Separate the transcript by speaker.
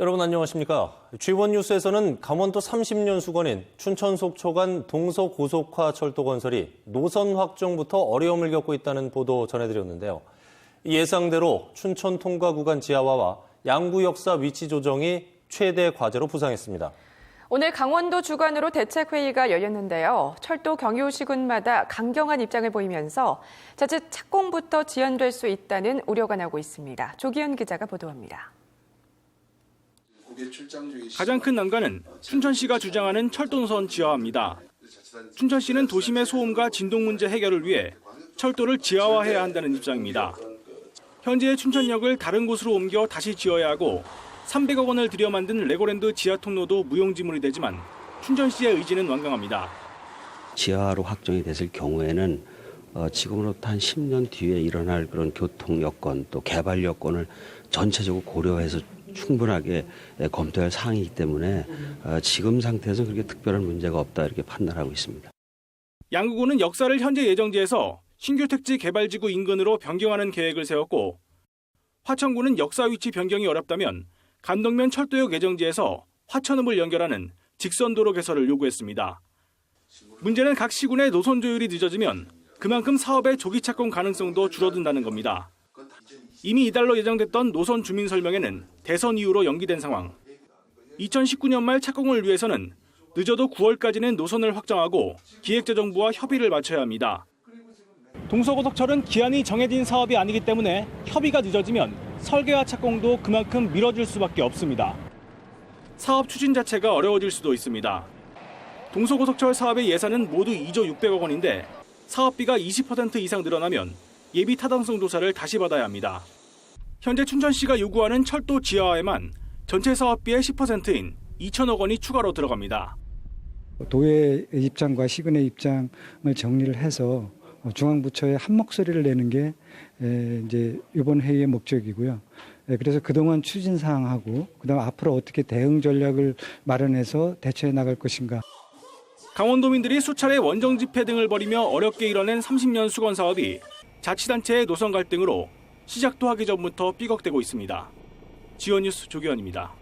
Speaker 1: 여러분 안녕하십니까? G1 뉴스에서는 강원도 30년 수건인 춘천 속초 간 동서 고속화 철도 건설이 노선 확정부터 어려움을 겪고 있다는 보도 전해드렸는데요. 예상대로 춘천 통과 구간 지하화와 양구 역사 위치 조정이 최대 과제로 부상했습니다.
Speaker 2: 오늘 강원도 주관으로 대책 회의가 열렸는데요. 철도 경유 시군마다 강경한 입장을 보이면서 자칫 착공부터 지연될 수 있다는 우려가 나오고 있습니다. 조기현 기자가 보도합니다.
Speaker 3: 가장 큰 난관은 춘천시가 주장하는 철도노선 지하화입니다. 춘천시는 도심의 소음과 진동 문제 해결을 위해 철도를 지하화해야 한다는 입장입니다. 현재의 춘천역을 다른 곳으로 옮겨 다시 지어야 하고 300억 원을 들여 만든 레고랜드 지하 통로도 무용지물이 되지만 춘천시의 의지는 완강합니다.
Speaker 4: 지하로 확정이 됐을 경우에는 어, 지금으로부터 한 10년 뒤에 일어날 그런 교통 여건 또 개발 여건을 전체적으로 고려해서 충분하게 예, 검토할 사항이기 때문에 어, 지금 상태에서 그렇게 특별한 문제가 없다 이렇게 판단하고 있습니다.
Speaker 3: 양구군은 역사를 현재 예정지에서 신규 택지 개발지구 인근으로 변경하는 계획을 세웠고 화천군은 역사 위치 변경이 어렵다면 감동면 철도역 예정지에서 화천읍을 연결하는 직선도로 개설을 요구했습니다. 문제는 각 시군의 노선 조율이 늦어지면 그만큼 사업의 조기 착공 가능성도 줄어든다는 겁니다. 이미 이달로 예정됐던 노선 주민 설명회는 대선 이후로 연기된 상황. 2019년 말 착공을 위해서는 늦어도 9월까지는 노선을 확정하고 기획재정부와 협의를 맞춰야 합니다. 동서고속철은 기한이 정해진 사업이 아니기 때문에 협의가 늦어지면 설계와 착공도 그만큼 미뤄질 수밖에 없습니다. 사업 추진 자체가 어려워질 수도 있습니다. 동서고속철 사업의 예산은 모두 2조 600억 원인데 사업비가 20% 이상 늘어나면 예비 타당성 조사를 다시 받아야 합니다. 현재 춘천시가 요구하는 철도 지하화에만 전체 사업비의 10%인 2천억 원이 추가로 들어갑니다.
Speaker 5: 도의 입장과 시군의 입장을 정리를 해서 중앙부처에 한 목소리를 내는 게 에, 이제 이번 회의의 목적이고요. 에, 그래서 그동안 추진 사항하고 그다음 앞으로 어떻게 대응 전략을 마련해서 대처해 나갈 것인가.
Speaker 3: 강원도민들이 수차례 원정 집회 등을 벌이며 어렵게 이뤄낸 30년 수건 사업이 자치단체의 노선 갈등으로 시작도 하기 전부터 삐걱대고 있습니다. 지원뉴스 조기현입니다.